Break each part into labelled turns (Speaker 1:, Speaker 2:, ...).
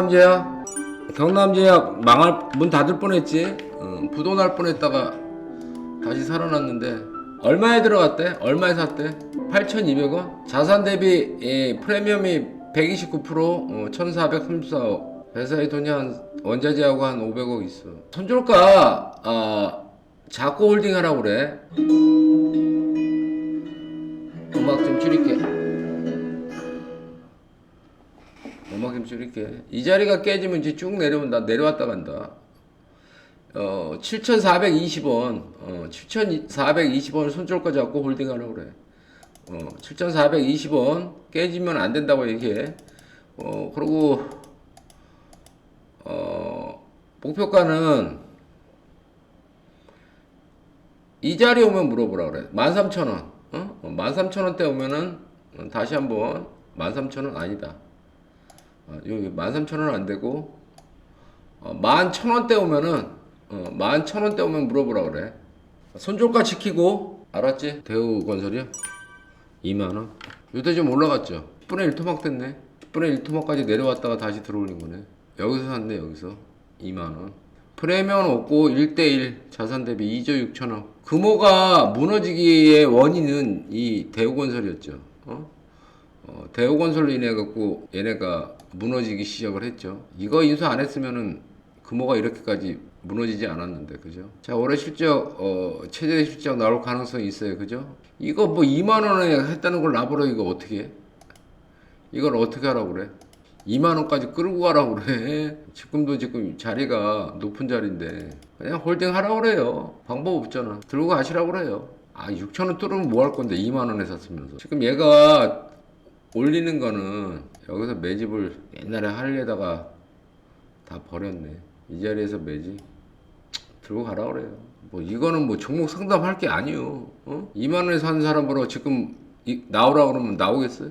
Speaker 1: 경남제약 경남제약 망할 문 닫을 뻔했지. 어, 부도 날 뻔했다가 다시 살아났는데. 얼마에 들어갔대? 얼마에 샀대? 8,200원? 자산 대비 예, 프리미엄이 129% 어, 1,434억. 회사의 돈이 한 원자재하고 한 500억 있어. 손절가 아 자꾸 홀딩하라고 그래. 음악 좀 줄일게 좀 줄일게 이 자리가 깨지면 이제 쭉 내려온다 내려왔다 간다 어, 7,420원, 어, 7,420원을 손절가 잡고 홀딩하려고 그래. 어, 7,420원 깨지면 안 된다고 얘기해. 어, 그리고, 어, 목표가는 이 자리에 오면 물어보라 그래. 13,000원. 어? 13,000원대 오면은 어, 다시 한번 13,000원 아니다. 어, 여기 13,000원 안 되고, 어, 11,000원대 오면은 어, 11,000원대 오면 물어보라 그래. 손절가 지키고 알았지? 대우건설이요? 2만원. 요새 좀 올라갔죠? 10분의 1 토막 됐네. 10분의 1 토막까지 내려왔다가 다시 들어올린 거네. 여기서 샀네 여기서 2만원. 프리미엄 없고 1대1 자산 대비 2조 6천억. 금호가 무너지기의 원인은 이 대우건설이었죠. 어? 어, 대우건설로 인해 갖고 얘네가 무너지기 시작을 했죠. 이거 인수 안 했으면은 금호가 이렇게까지 무너지지 않았는데 그죠? 자 올해 실적 어, 최대 실적 나올 가능성이 있어요, 그죠? 이거 뭐 2만 원에 했다는 걸 나보러 이거 어떻게 해? 이걸 어떻게 하라고 그래? 2만 원까지 끌고 가라고 그래. 지금도 지금 자리가 높은 자리인데 그냥 홀딩 하라고 그래요. 방법 없잖아. 들고 가시라고 그래요. 아 6천 원 뚫으면 뭐 할 건데 2만 원에 샀으면서 지금 얘가 올리는 거는 여기서 매집을 옛날에 하려다가 다 버렸네. 이 자리에서 매집 들고 가라 그래요. 뭐 이거는 뭐 종목 상담할 게 아니요. 어? 2만 원에 산 사람으로 지금 이- 나오라 그러면 나오겠어요?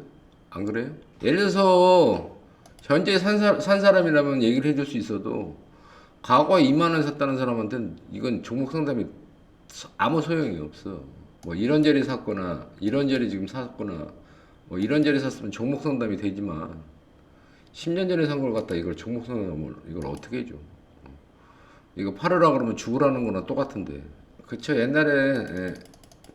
Speaker 1: 안 그래요? 예를 들어서 현재 산, 사, 산 사람이라면 얘기를 해줄 수 있어도 과거에 2만 원 샀다는 사람한테는 이건 종목 상담이 아무 소용이 없어. 뭐 이런 자리 샀거나 이런 자리 지금 샀거나 뭐 이런 자리 샀으면 종목 상담이 되지만 10년 전에 산 걸 갖다 이걸 종목 상담을 이걸 어떻게 해줘? 이거 팔으라 그러면 죽으라는 거나 똑같은데. 그쵸 옛날에 예,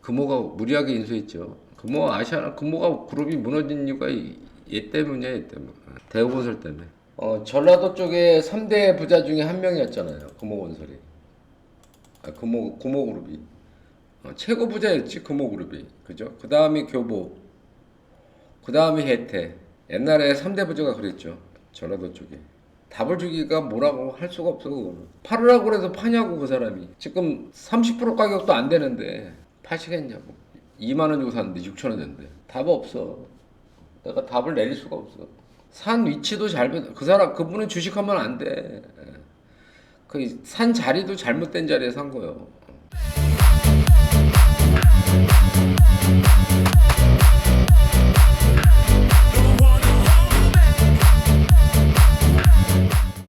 Speaker 1: 금호가 무리하게 인수했죠. 금호 아시아 금호가 그룹이 무너진 이유가 이- 얘 때문이야 얘 때문에. 대우건설 때문에. 어 전라도 쪽에 3대 부자 중에 한 명이었잖아요. 금호건설이. 아, 금호 금호그룹이. 어, 최고 부자였지 금호그룹이. 그죠? 그 다음이 교보. 그 다음이 혜태. 옛날에 3대 부자가 그랬죠. 전라도 쪽에. 답을 주기가 뭐라고 할 수가 없어. 팔으라고 그래서 파냐고 그 사람이. 지금 30% 가격도 안 되는데 파시겠냐고. 2만 원 주고 샀는데 6천 원 된대. 답 없어. 내가 답을 내릴 수가 없어. 산 위치도 잘못 그 사람 그분은 주식하면 안 돼. 그 산 자리도 잘못된 자리에 산 거예요.